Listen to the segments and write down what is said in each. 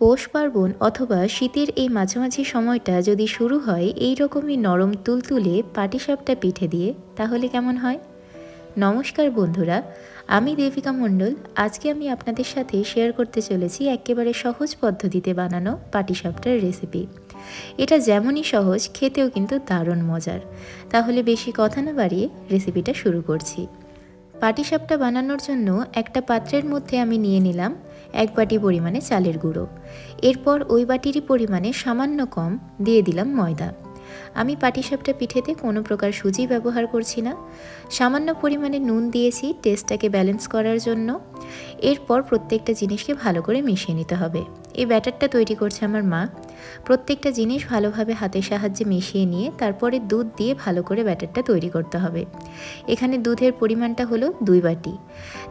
পৌষ পার্বণ অথবা শীতের এই মাঝামাঝি সময়টা যদি শুরু হয় এই রকমই নরম তুলতুলে পাটিসাপটা পিঠে দিয়ে, তাহলে কেমন হয়? নমস্কার বন্ধুরা, আমি দেবিকা মণ্ডল। আজকে আমি আপনাদের সাথে শেয়ার করতে চলেছি একেবারে সহজ পদ্ধতিতে বানানো পাটিসাপটার রেসিপি এটা যেমনই সহজ, খেতেও কিন্তু দারুণ মজার। তাহলে বেশি কথা না বাড়িয়ে রেসিপিটা শুরু করছি। পাটিসাপটা বানানোর জন্য একটা পাত্রের মধ্যে আমি নিয়ে নিলাম এক বাটি পরিমাণে চালের গুঁড়ো। এরপর ওই বাটিরই পরিমাণে সামান্য কম দিয়ে দিলাম ময়দা। আমি পাটিসাপটা পিঠেতে কোনো প্রকার সুজি ব্যবহার করছি না। সামান্য পরিমাণে নুন দিয়েছি টেস্টটাকে ব্যালেন্স করার জন্য। এরপর প্রত্যেকটা জিনিসকে ভালো করে মিশিয়ে নিতে হবে। এই ব্যাটারটা তৈরি করছে আমার মা। প্রত্যেকটা জিনিস ভালোভাবে হাতের সাহায্যে মিশিয়ে নিয়ে তারপরে দুধ দিয়ে ভালো করে ব্যাটারটা তৈরি করতে হবে। এখানে দুধের পরিমাণটা হলো দুই বাটি।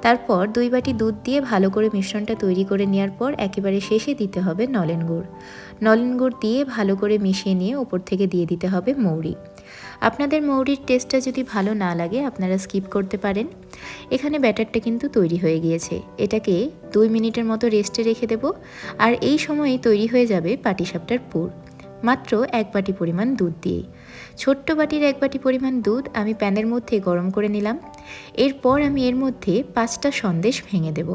তারপর দুই বাটি দুধ দিয়ে ভালো করে মিশ্রণটা তৈরি করে নেওয়ার পর একেবারে শেষে দিতে হবে নলেন গুড়। নলেন গুড় দিয়ে ভালো করে মিশিয়ে নিয়ে ওপর থেকে দিয়ে দিতে হবে মৌরি। আপনাদের মৌরির টেস্টটা যদি ভালো না লাগে, আপনারা স্কিপ করতে পারেন। এখানে ব্যাটারটা কিন্তু তৈরি হয়ে গিয়েছে। এটাকে দুই মিনিটের মতো রেস্টে রেখে দেব, আর এই সময়েই তৈরি হয়ে যাবে পাটিসাপটার পুর। মাত্র এক বাটি পরিমাণ দুধ দিয়েই ছোট্ট বাটির এক বাটি পরিমাণ দুধ আমি প্যানের মধ্যে গরম করে নিলাম। এরপর আমি এর মধ্যে পাঁচটা সন্দেশ ভেঙে দেব।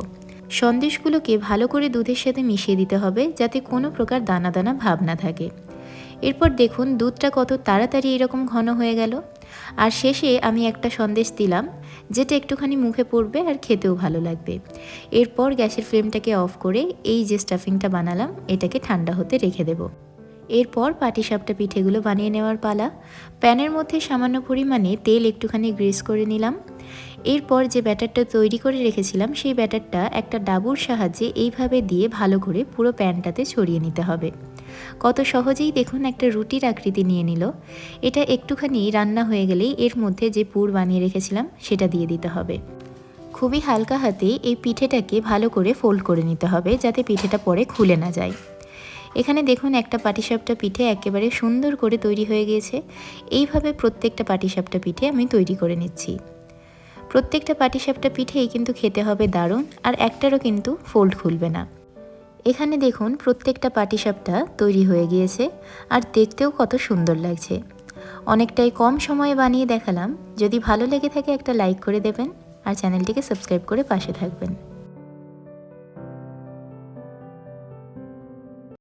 সন্দেশগুলোকে ভালো করে দুধের সাথে মিশিয়ে দিতে হবে, যাতে কোনো প্রকার দানা দানা ভাব না থাকে। এরপর দেখুন দুধটা কত তাড়াতাড়ি এরকম ঘন হয়ে গেল। আর শেষে আমি একটা সন্দেশ দিলাম, যেটা একটুখানি মুখে পড়বে আর খেতেও ভালো লাগবে। এরপর গ্যাসের ফ্লেমটাকে অফ করে এই যে স্টাফিংটা বানালাম, এটাকে ঠান্ডা হতে রেখে দেবো। এরপর পাটিসাপটা পিঠেগুলো বানিয়ে নেওয়ার পালা। প্যানের মধ্যে সামান্য পরিমাণে তেল একটুখানি গ্রেস করে নিলাম। এরপর যে ব্যাটারটা তৈরি করে রেখেছিলাম, সেই ব্যাটারটা একটা ডাবুর সাহায্যে এইভাবে দিয়ে ভালো করে পুরো প্যানটাতে ছড়িয়ে নিতে হবে। কত সহজেই দেখুন একটা রুটির আকৃতি নিয়ে নিল। এটা একটুখানি রান্না হয়ে গেলেই এর মধ্যে যে পুর বানিয়ে রেখেছিলাম, সেটা দিয়ে দিতে হবে। খুবই হালকা হাতে এই পিঠেটাকে ভালো করে ফোল্ড করে নিতে হবে, যাতে পিঠেটা পরে খুলে না যায়। এখানে দেখুন একটা পাটিসাপটা পিঠে একেবারে সুন্দর করে তৈরি হয়ে গিয়েছে। এইভাবে প্রত্যেকটা পাটিসাপটা পিঠে আমি তৈরি করে নিচ্ছি। প্রত্যেকটা পাটিসাপটা পিঠেই কিন্তু খেতে হবে দারুণ, আর একটারও কিন্তু ফোল্ড খুলবে না। এখানে দেখুন প্রত্যেকটা পাটিসাপটা তৈরি হয়ে গিয়েছে আর দেখতেও কত সুন্দর লাগছে। অনেকটাই কম সময়ে বানিয়ে দেখালাম। যদি ভালো লেগে থাকে একটা লাইক করে দেবেন আর চ্যানেলটিকে সাবস্ক্রাইব করে পাশে থাকবেন।